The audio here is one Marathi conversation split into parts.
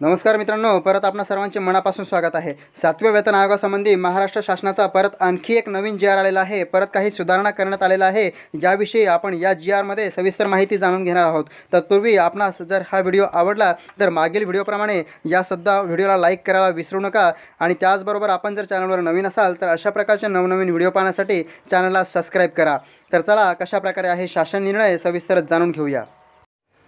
नमस्कार मित्रांनो परत आपणा सर्वांचे मनापासून स्वागत आहे. सातव्या वेतन आयोगासंबंधी महाराष्ट्र शासनाचा परत आणखी एक नवीन जी आर आलेला आहे. परत काही सुधारणा करण्यात आलेला आहे. ज्याविषयी आपण या जी आरमध्ये सविस्तर माहिती जाणून घेणार आहोत. तत्पूर्वी आपणास जर हा व्हिडिओ आवडला तर मागील व्हिडिओप्रमाणे यासुद्धा व्हिडिओला लाईक करायला विसरू नका. आणि त्याचबरोबर आपण जर चॅनलवर नवीन असाल तर अशा प्रकारचे नवनवीन व्हिडिओ पाहण्यासाठी चॅनलला सबस्क्राईब करा. तर चला कशा प्रकारे आहे शासन निर्णय सविस्तर जाणून घेऊया.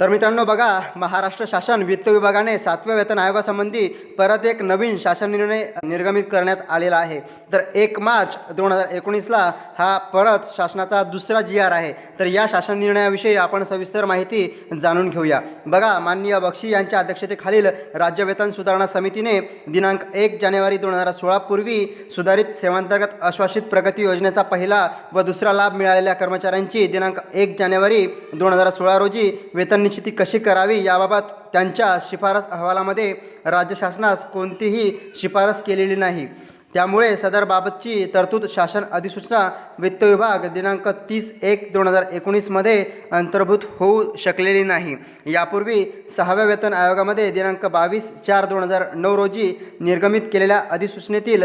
तर मित्रांनो बघा महाराष्ट्र शासन वित्त विभागाने सातव्या वेतन आयोगासंबंधी परत एक नवीन शासन निर्णय निर्गमित करण्यात आलेला आहे. तर एक मार्च दोन हजार एकोणीसला हा परत शासनाचा दुसरा जी आर आहे. तर या शासन निर्णयाविषयी आपण सविस्तर माहिती जाणून घेऊया. बघा माननीय बक्षी यांच्या अध्यक्षतेखालील राज्य वेतन सुधारणा समितीने दिनांक एक जानेवारी दोन हजार सोळापूर्वी सुधारित सेवांतर्गत आश्वासित प्रगती योजनेचा पहिला व दुसरा लाभ मिळालेल्या कर्मचाऱ्यांची दिनांक एक जानेवारी दोन हजार सोळा रोजी वेतन निश्चिती कशी करावी याबाबत त्यांच्या शिफारस अहवालामध्ये राज्य शासनास कोणतीही शिफारस केलेली नाही. त्यामुळे सदरबाबतची तरतूद शासन अधिसूचना वित्त विभाग दिनांक तीस एक दोन हजार एकोणीसमध्ये अंतर्भूत होऊ शकलेली नाही. यापूर्वी सहाव्या वेतन आयोगामध्ये दिनांक बावीस चार दोन हजार नऊ रोजी निर्गमित केलेल्या अधिसूचनेतील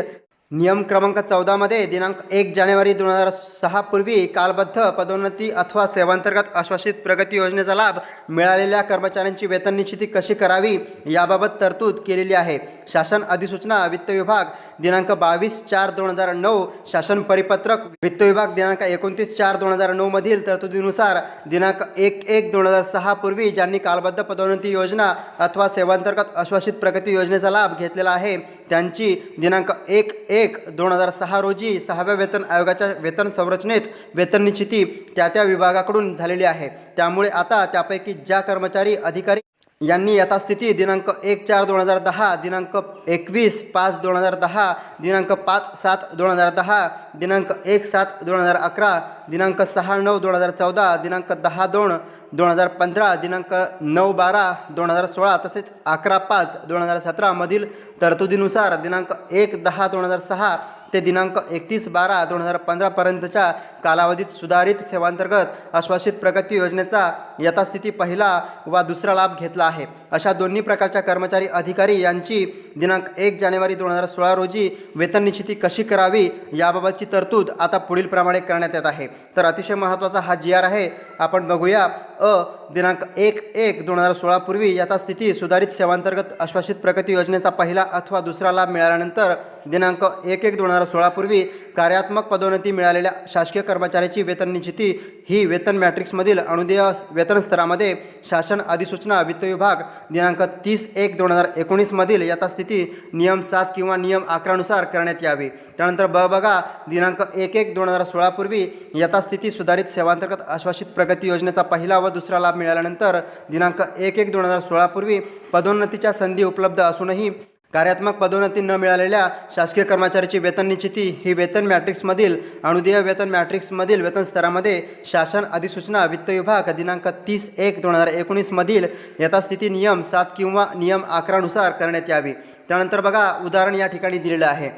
नियम क्रमांक चौदामध्ये दिनांक एक जानेवारी दोन हजार सहापूर्वी कालबद्ध पदोन्नती अथवा सेवांतर्गत आश्वासित प्रगती योजनेचा लाभ मिळालेल्या कर्मचाऱ्यांची वेतन निश्चिती कशी करावी याबाबत तरतूद केलेली आहे. शासन अधिसूचना वित्त विभाग दिनांक बावीस चार दोन हजार नऊ शासन परिपत्रक वित्त विभाग दिनांक एकोणतीस चार दोन हजार नऊमधील तरतुदीनुसार दिनांक एक एक दोन हजार सहा पूर्वी ज्यांनी कालबद्ध पदोन्नती योजना अथवा सेवांतर्गत अश्वासित प्रगती योजनेचा लाभ घेतलेला आहे त्यांची दिनांक एक एक दोन हजार सहा रोजी सहाव्या वेतन आयोगाच्या वेतन संरचनेत वेतन निश्चिती त्या त्या विभागाकडून झालेली आहे. त्यामुळे आता त्यापैकी ज्या कर्मचारी अधिकारी यांनी यथास्थिती दिनांक एक चार दोन हजार दहा दिनांक एकवीस पाच दोन हजार दहा दिनांक पाच सात दोन हजार दहा दिनांक एक सात दोन हजार अकरा दिनांक सहा नऊ दोन हजार चौदा दिनांक दहा दोन दोन हजार पंधरा दिनांक नऊ बारा दोन हजार सोळा तसेच अकरा पाच दोन हजार सतरामधील तरतुदीनुसार दिनांक एक दहा दोन हजार सहा ते दिनांक एकतीस बारा दोन हजार पंधरापर्यंतच्या कालावधीत सुधारित सेवांतर्गत आश्वासित प्रगती योजनेचा यथास्थिती पहिला वा दुसरा लाभ घेतला आहे. अशा दोन्ही प्रकारच्या कर्मचारी अधिकारी यांची दिनांक एक जानेवारी दोन हजार सोळा रोजी वेतन निश्चिती कशी करावी याबाबतची तरतूद आता पुढीलप्रमाणे करण्यात येत आहे. तर अतिशय महत्त्वाचा हा जी आर आहे. आपण बघूया अ दिनांक एक एक दोन हजार सोळापूर्वी यथास्थिती सुधारित सेवांतर्गत आश्वासित प्रगती योजनेचा पहिला अथवा दुसरा लाभ मिळाल्यानंतर दिनांक एक एक दोन हजार सोळापूर्वी कार्यात्मक पदोन्नती मिळालेल्या शासकीय कर्मचाऱ्याची वेतन निश्चिती ही वेतन मॅट्रिक्समधील अनुदेय वेतन स्तरामध्ये शासन अधिसूचना वित्त विभाग दिनांक तीस एक दोन हजार एकोणीसमधील यथास्थिती नियम सात किंवा नियम अकरानुसार करण्यात यावी. त्यानंतर ब बघा दिनांक एक एक दोन हजार सोळापूर्वी यथास्थिती सुधारित सेवांतर्गत आश्वासित प्रगती योजनेचा पहिला व दुसरा लाभ मिळाल्यानंतर दिनांक एक एक दोन हजार सोळापूर्वी पदोन्नतीच्या संधी उपलब्ध असूनही कार्यात्मक पदोन्नती न मिळालेल्या शासकीय कर्मचाऱ्याची वेतन निश्चिती ही वेतन मॅट्रिक्समधील अनुदेय वेतन मॅट्रिक्समधील वेतन स्तरामध्ये शासन अधिसूचना वित्त विभाग दिनांक तीस एक दोन हजार एकोणीसमधील यथास्थिती नियम सात किंवा नियम अकरानुसार करण्यात यावी. त्यानंतर बघा उदाहरण या ठिकाणी दिलेलं आहे.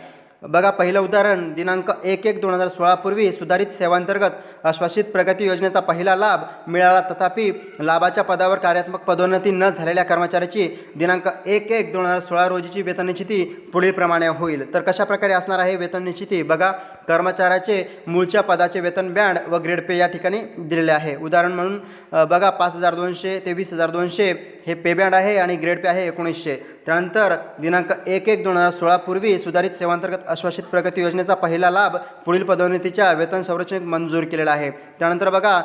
बघा पहिलं उदाहरण दिनांक एक एक दोन हजार सोळापूर्वी सुधारित सेवांतर्गत आश्वासित प्रगती योजनेचा पहिला लाभ मिळाला. तथापि लाभाच्या पदावर कार्यात्मक पदोन्नती न झालेल्या कर्मचाऱ्याची दिनांक एक एक दोन हजार सोळा रोजीची वेतन निश्चिती पुढीलप्रमाणे होईल. तर कशा प्रकारे असणार आहे वेतन निश्चिती? बघा कर्मचाऱ्याचे मूळच्या पदाचे वेतन बँड व ग्रेड पे या ठिकाणी दिलेले आहे. उदाहरण म्हणून बघा पाच हजार दोनशे ते वीस हजार दोनशे हे पे बँड आहे आणि ग्रेड पे आहे एकोणीसशे. त्यानंतर दिनांक एक एक दोन हजार सोळापूर्वी सुधारित सेवांतर्गत आश्वासित प्रगती योजनेचा पहिला लाभ पुढील पदोन्नतीच्या वेतन संरचनेत मंजूर केलेला आहे. त्यानंतर बघा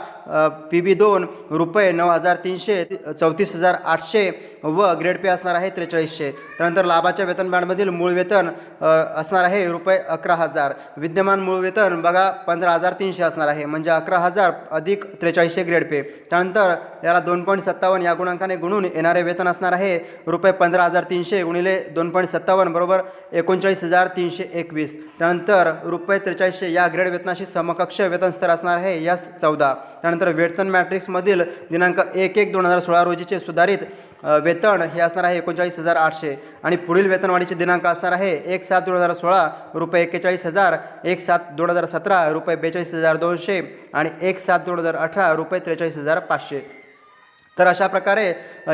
पी बी दोन रुपये नऊ हजार तीनशे चौतीस हजार आठशे व ग्रेड पे असणार आहे त्रेचाळीसशे. त्यानंतर लाभाच्या वेतन बँडमधील मूळ वेतन असणार आहे रुपये अकरा हजार. विद्यमान मूळ वेतन बघा पंधरा हजार तीनशे असणार आहे म्हणजे अकरा हजार अधिक त्रेचाळीसशे ग्रेड पे. त्यानंतर याला दोन पॉईंट सत्तावन्न या गुणांकाने गुणून येणारे वेतन असणार आहे. रुपये पंधरा हजार तीनशे गुणिले दोन पॉईंट सत्तावन्न बरोबर एकोणचाळीस हजार तीनशे एकवीस. त्यानंतर रुपये त्रेचाळीसशे या ग्रेड वेतनाशी समकक्ष वेतन स्तर असणार आहे. यस चौदा. त्यानंतर वेतन मॅट्रिक्समधील दिनांक एक एक दोन हजार सोळा रोजीचे सुधारित वेतन हे असणार आहे एकोणचाळीस हजार आठशे. आणि पुढील वेतनवाढीचे दिनांक असणार आहे एक सात दोन हजार सोळा रुपये एक्केचाळीस हजार एक सात दोन हजार सतरा रुपये बेचाळीस हजार दोनशे आणि एक सात दोन हजार अठरा रुपये त्रेचाळीस हजार पाचशे. तर अशा प्रकारे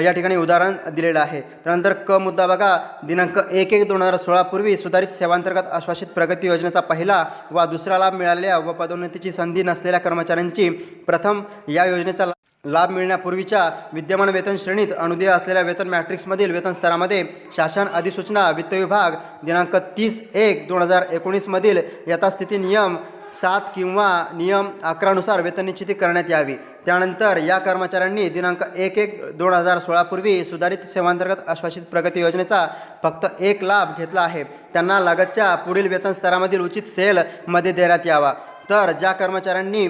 या ठिकाणी उदाहरण दिलेलं आहे. त्यानंतर क मुद्दा बघा. दिनांक एक एक दोन हजार सोळापूर्वी सुधारित सेवांतर्गत आश्वासित प्रगती योजनेचा पहिला व दुसरा लाभ मिळालेल्या व पदोन्नतीची संधी नसलेल्या कर्मचाऱ्यांची प्रथम या योजनेचा लाभ मिळण्यापूर्वीच्या विद्यमान वेतन श्रेणीत अनुदेय असलेल्या वेतन मॅट्रिक्समधील वेतन स्तरामध्ये शासन अधिसूचना वित्त विभाग दिनांक तीस एक दोन हजार एकोणीसमधील यथास्थिती नियम सात किंवा नियम अकरानुसार वेतन निश्चिती करण्यात यावी. त्यानंतर या कर्मचाऱ्यांनी दिनांक एक एक दोन हजार सोळापूर्वी सुधारित सेवांतर्गत आश्वासित प्रगती योजनेचा फक्त एक लाभ घेतला आहे. त्यांना लगतच्या पुढील वेतन स्तरामधील उचित सेलमध्ये देण्यात यावा. तर ज्या कर्मचाऱ्यांनी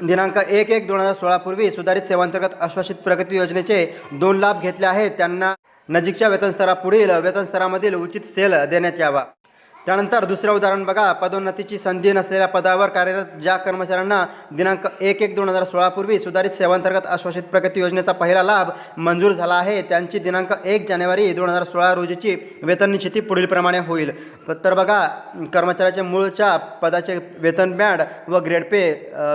दिनांक एक एक दोन हजार सोळापूर्वी सुधारित सेवांतर्गत आश्वासित प्रगती योजनेचे दोन लाभ घेतले आहेत त्यांना नजीकच्या वेतनस्तरापुढील वेतनस्तरामधील उचित सेल देण्यात यावा. त्यानंतर दुसरं उदाहरण बघा. पदोन्नतीची संधी नसलेल्या पदावर कार्यरत ज्या कर्मचाऱ्यांना दिनांक एक एक दोन हजार सोळापूर्वी सुधारित सेवांतर्गत आश्वासित प्रगती योजनेचा पहिला लाभ मंजूर झाला आहे त्यांची दिनांक एक जानेवारी दोन हजार सोळा रोजीची वेतन निश्चिती पुढीलप्रमाणे होईल. तर बघा कर्मचाऱ्याच्या मूळच्या पदाचे वेतन बँड व ग्रेड पे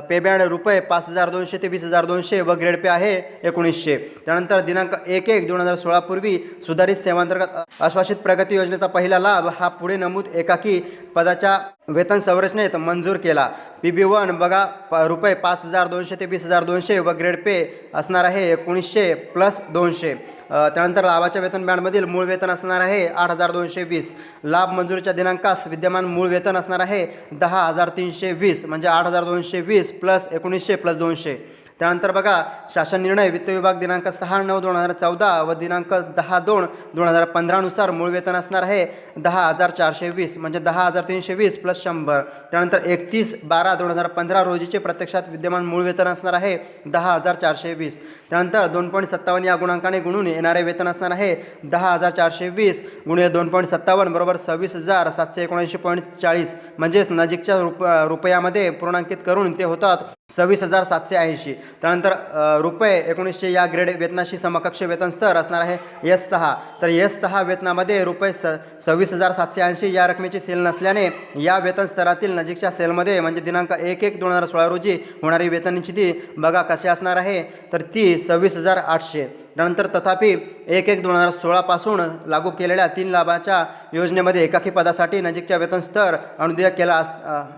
पे बँड रुपये पाच हजार दोनशे ते वीस हजार दोनशे व ग्रेड पे आहे एकोणीसशे. त्यानंतर दिनांक एक एक दोन हजार सोळापूर्वी सुधारित सेवांतर्गत आश्वासित प्रगती योजनेचा पहिला लाभ हा पुढे नमूद एकाकी पदाच्या वेतन संरचनेत मंजूर केला. पी बी वन बघा प रुपये पाच हजार दोनशे ते वीस हजार दोनशे व ग्रेड पे असणार आहे एकोणीसशे प्लस दोनशे. त्यानंतर लाभाच्या वेतन बँडमधील मूळ वेतन असणार आहे आठ हजार दोनशे वीस. लाभ मंजुरीच्या दिनांकास विद्यमान मूळ वेतन असणार आहे दहा हजार तीनशे वीस म्हणजे आठ हजार दोनशे वीस प्लस एकोणीसशे प्लस दोनशे. त्यानंतर बघा शासन निर्णय वित्त विभाग दिनांक सहा नऊ दोन हजार चौदा व दिनांक दहा दोन दोन हजार पंधरानुसार मूळ वेतन असणार आहे दहा हजार चारशे वीस म्हणजे दहा हजार तीनशे वीस प्लस शंभर. त्यानंतर एकतीस बारा दोन हजार पंधरा रोजीचे प्रत्यक्षात विद्यमान मूळ वेतन असणार आहे दहा हजार चारशे वीस. त्यानंतर दोन पॉईंट सत्तावन्न या गुणांकाने गुणून येणारे वेतन असणार आहे दहा हजार चारशे वीस गुणिले दोन पॉईंट सत्तावन्न बरोबर सव्वीस हजार सातशे एकोणऐंशी पॉईंट चाळीस म्हणजेच नजीकच्या रुप रुपयामध्ये पूर्णांकित करून ते होतात. सव्वीस हजार सातशे ऐंशी. त्यानंतर रुपये एकोणीसशे या ग्रेड वेतनाशी समकक्ष वेतन स्तर असणार आहे एस सहा. तर एस सहा वेतनामध्ये रुपये स सव्वीस हजार सातशे ऐंशी या रकमेची सेल नसल्याने या वेतन स्तरातील नजीकच्या सेलमध्ये म्हणजे दिनांक एक एक दोन हजार सोळा रोजी होणारी वेतन निश्चिती बघा कशी असणार आहे. तर ती सव्वीस हजार आठशे. त्यानंतर तथापि एक एक दोन हजार सोळापासून लागू केलेल्या तीन लाभाच्या योजनेमध्ये एकाकी पदासाठी नजीकच्या वेतन स्तर अनुदेय केला अस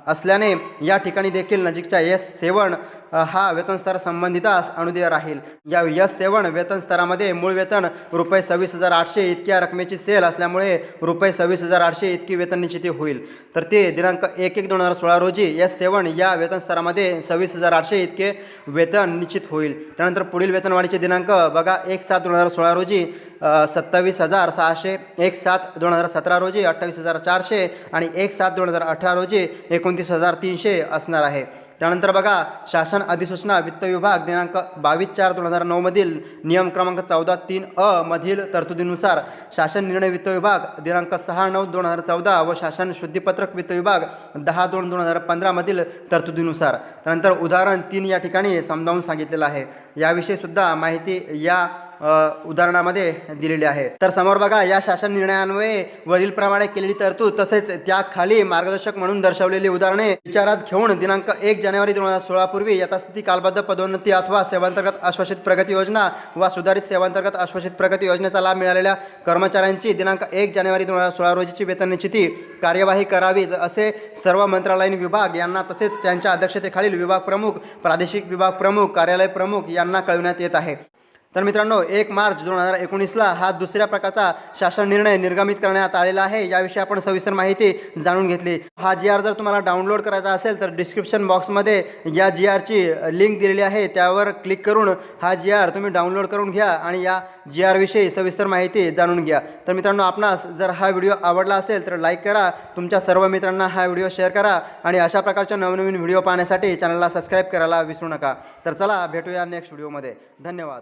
असल्याने या ठिकाणी देखील नजीकच्या एस सेवन हा वेतनस्तर संबंधितास अनुदेय राहील. या यस सेवन वेतन स्तरामध्ये मूळ वेतन रुपये सव्वीस हजार आठशे इतक्या रकमेची सेल असल्यामुळे रुपये सव्वीस हजार आठशे इतकी वेतन निश्चिती होईल. तर ते दिनांक एक एक दोन हजार सोळा रोजी यस सेवन या वेतन स्तरामध्ये सव्वीस हजार आठशे इतके वेतन निश्चित होईल. त्यानंतर पुढील वेतनवाढीचे दिनांक बघा एक सात दोन हजार सोळा रोजी सत्तावीस हजार सहाशे एक सात दोन हजार सतरा रोजी अठ्ठावीस हजार चारशे आणि एक सात दोन हजार अठरा रोजी एकोणतीस हजार तीनशे असणार आहे. त्यानंतर बघा शासन अधिसूचना वित्त विभाग दिनांक बावीस चार दोन हजार नऊमधील नियम क्रमांक चौदा तीन अ मधील तरतुदीनुसार शासन निर्णय वित्त विभाग दिनांक सहा नऊ दोन हजार चौदा व शासन शुद्धीपत्रक वित्त विभाग दहा दोन दोन हजार पंधरामधील तरतुदीनुसार. त्यानंतर उदाहरण तीन या ठिकाणी समजावून सांगितलेलं आहे. याविषयीसुद्धा माहिती या उदाहरणामध्ये दिलेली आहे. तर समोर बघा या शासन निर्णयान्वये वरीलप्रमाणे केलेली तरतूद तसेच त्याखाली मार्गदर्शक म्हणून दर्शवलेली उदाहरणे विचारात घेऊन दिनांक एक जानेवारी दोन हजार सोळा पूर्वी यथास्थिती कालबद्ध पदोन्नती अथवा सेवांतर्गत आश्वासित प्रगती योजना वा सुधारित सेवांतर्गत आश्वासित प्रगती योजनेचा लाभ मिळालेल्या कर्मचाऱ्यांची दिनांक एक जानेवारी दोन हजार सोळा रोजीची वेतन निश्चिती कार्यवाही करावी असे सर्व मंत्रालयीन विभाग यांना तसेच त्यांच्या अध्यक्षतेखालील विभाग प्रमुख प्रादेशिक विभाग प्रमुख कार्यालय प्रमुख यांना कळविण्यात येत आहे. तर मित्रांनो एक मार्च दोन हजार एकोणीसला हा दुसऱ्या प्रकारचा शासन निर्णय निर्गमित करण्यात आलेला आहे. याविषयी आपण सविस्तर माहिती जाणून घेतली. हा जी आर जर तुम्हाला डाउनलोड करायचा असेल तर डिस्क्रिप्शन बॉक्समध्ये या जी आरची लिंक दिलेली आहे. त्यावर क्लिक करून हा जी आर तुम्ही डाउनलोड करून घ्या आणि या जी आरविषयी सविस्तर माहिती जाणून घ्या. तर मित्रांनो आपणास जर हा व्हिडिओ आवडला असेल तर लाईक करा. तुमच्या सर्व मित्रांना हा व्हिडिओ शेअर करा आणि अशा प्रकारच्या नवनवीन व्हिडिओ पाहण्यासाठी चॅनलला सबस्क्राईब करायला विसरू नका. तर चला भेटूया नेक्स्ट व्हिडिओमध्ये धन्यवाद.